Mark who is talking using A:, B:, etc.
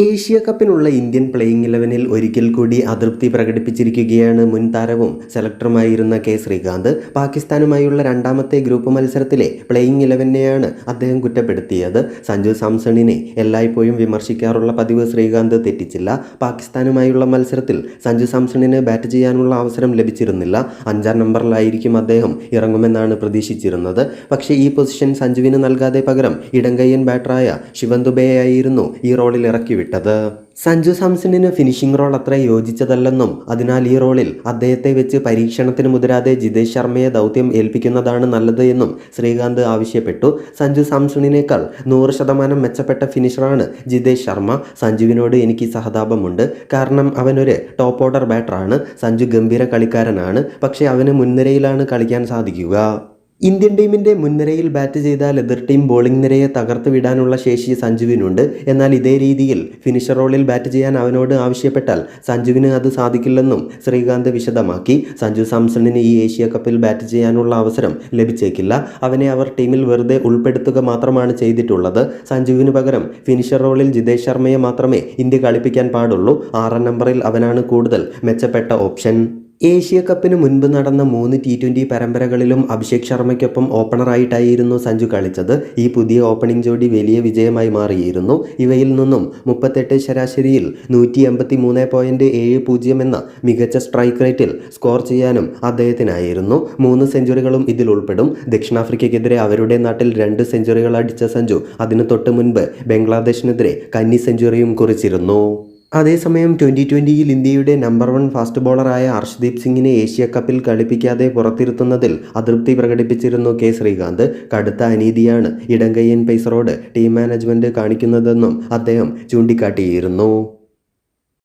A: Asia കപ്പിനുള്ള Indian playing ഇലവനിൽ ഒരിക്കൽ കൂടി അതൃപ്തി പ്രകടിപ്പിച്ചിരിക്കുകയാണ് മുൻ താരവും സെലക്ടറുമായിരുന്ന കെ ശ്രീകാന്ത്. പാകിസ്ഥാനുമായുള്ള രണ്ടാമത്തെ ഗ്രൂപ്പ് മത്സരത്തിലെ പ്ലേയിങ് ഇലവനെയാണ് അദ്ദേഹം കുറ്റപ്പെടുത്തിയത്. സഞ്ജു സാംസണിനെ എല്ലായ്പ്പോഴും വിമർശിക്കാറുള്ള പതിവ് ശ്രീകാന്ത് തെറ്റിച്ചില്ല. പാകിസ്ഥാനുമായുള്ള മത്സരത്തിൽ സഞ്ജു സാംസണിന് ബാറ്റ് ചെയ്യാനുള്ള അവസരം ലഭിച്ചിരുന്നില്ല. അഞ്ചാം നമ്പറിലായിരിക്കും അദ്ദേഹം ഇറങ്ങുമെന്നാണ് പ്രതീക്ഷിച്ചിരുന്നത്. പക്ഷേ ഈ പൊസിഷൻ സഞ്ജുവിന് നൽകാതെ പകരം ഇടങ്കയ്യൻ ബാറ്ററായ ശിവൻ ദുബെയായിരുന്നു ഈ റോളിൽ ഇറക്കിവിട്ടത്. സഞ്ജു സാംസണിന് ഫിനിഷിംഗ് റോൾ അത്ര യോജിച്ചതല്ലെന്നും അതിനാൽ ഈ റോളിൽ അദ്ദേഹത്തെ വെച്ച് പരീക്ഷണത്തിന് മുതിരാതെ ജിതേഷ് ശർമ്മയെ ദൗത്യം ഏൽപ്പിക്കുന്നതാണ് നല്ലത് എന്നും ശ്രീകാന്ത് ആവശ്യപ്പെട്ടു. സഞ്ജു സാംസണിനേക്കാൾ നൂറ് ശതമാനം മെച്ചപ്പെട്ട ഫിനിഷറാണ് ജിതേഷ് ശർമ്മ. സഞ്ജുവിനോട് എനിക്ക് സഹതാപമുണ്ട്. കാരണം അവനൊരു ടോപ്പ് ഓർഡർ ബാറ്ററാണ് സഞ്ജു ഗംഭീര കളിക്കാരനാണ്. പക്ഷേ അവന് മുൻനിരയിലാണ് കളിക്കാൻ സാധിക്കുക. ഇന്ത്യൻ ടീമിന്റെ മുൻനിരയിൽ ബാറ്റ് ചെയ്താൽ എതിർ ടീം ബോളിംഗ് നിരയെ തകർത്ത് വിടാനുള്ള ശേഷി സഞ്ജുവിനുണ്ട്. എന്നാൽ ഇതേ രീതിയിൽ ഫിനിഷർ റോളിൽ ബാറ്റ് ചെയ്യാൻ അവനോട് ആവശ്യപ്പെട്ടാൽ സഞ്ജുവിന് അത് സാധിക്കില്ലെന്നും ശ്രീകാന്ത് വിശദമാക്കി. സഞ്ജു സാംസണിന് ഈ ഏഷ്യ കപ്പിൽ ബാറ്റ് ചെയ്യാനുള്ള അവസരം ലഭിച്ചേക്കില്ല. അവനെ അവർ ടീമിൽ വെറുതെ ഉൾപ്പെടുത്തുക മാത്രമാണ് ചെയ്തിട്ടുള്ളത്. സഞ്ജുവിന് പകരം ഫിനിഷർ റോളിൽ ജിതേഷ് ശർമ്മയെ മാത്രമേ ഇന്ത്യ കളിപ്പിക്കാൻ പാടുള്ളൂ. ആറാം നമ്പറിൽ അവനാണ് കൂടുതൽ മെച്ചപ്പെട്ട ഓപ്ഷൻ. ഏഷ്യ കപ്പിന് മുൻപ് നടന്ന മൂന്ന് ടി ട്വന്റി പരമ്പരകളിലും അഭിഷേക് ശർമ്മയ്ക്കൊപ്പം ഓപ്പണറായിട്ടായിരുന്നു സഞ്ജു കളിച്ചത്. ഈ പുതിയ ഓപ്പണിംഗ് ജോഡി വലിയ വിജയമായി മാറിയിരുന്നു. ഇവയിൽ നിന്നും മുപ്പത്തെട്ട് ശരാശരിയിൽ നൂറ്റി എൺപത്തി മൂന്ന് പോയിന്റ് ഏഴ് പൂജ്യം എന്ന മികച്ച സ്ട്രൈക്ക് റേറ്റിൽ സ്കോർ ചെയ്യാനും അദ്ദേഹത്തിനായിരുന്നു. മൂന്ന് സെഞ്ചുറികളും ഇതിൽ ഉൾപ്പെടും. ദക്ഷിണാഫ്രിക്കയ്ക്കെതിരെ അവരുടെ നാട്ടിൽ രണ്ട് സെഞ്ചുറികൾ അടിച്ച സഞ്ജു അതിനു തൊട്ട് മുൻപ് ബംഗ്ലാദേശിനെതിരെ കന്നി സെഞ്ചുറിയും കുറിച്ചിരുന്നു. അതേസമയം ട്വന്റി ട്വന്റിയിൽ ഇന്ത്യയുടെ നമ്പർ വൺ ഫാസ്റ്റ് ബോളറായ ഹർഷ്ദീപ് സിംഗിനെ ഏഷ്യ കപ്പിൽ കളിപ്പിക്കാതെ പുറത്തിരുത്തുന്നതിൽ അതൃപ്തി പ്രകടിപ്പിച്ചിരുന്നു കെ ശ്രീകാന്ത്. കടുത്ത അനീതിയാണ് ഇടങ്കയ്യൻ പൈസറോട് ടീം മാനേജ്മെന്റ് കാണിക്കുന്നതെന്നും അദ്ദേഹം ചൂണ്ടിക്കാട്ടിയിരുന്നു.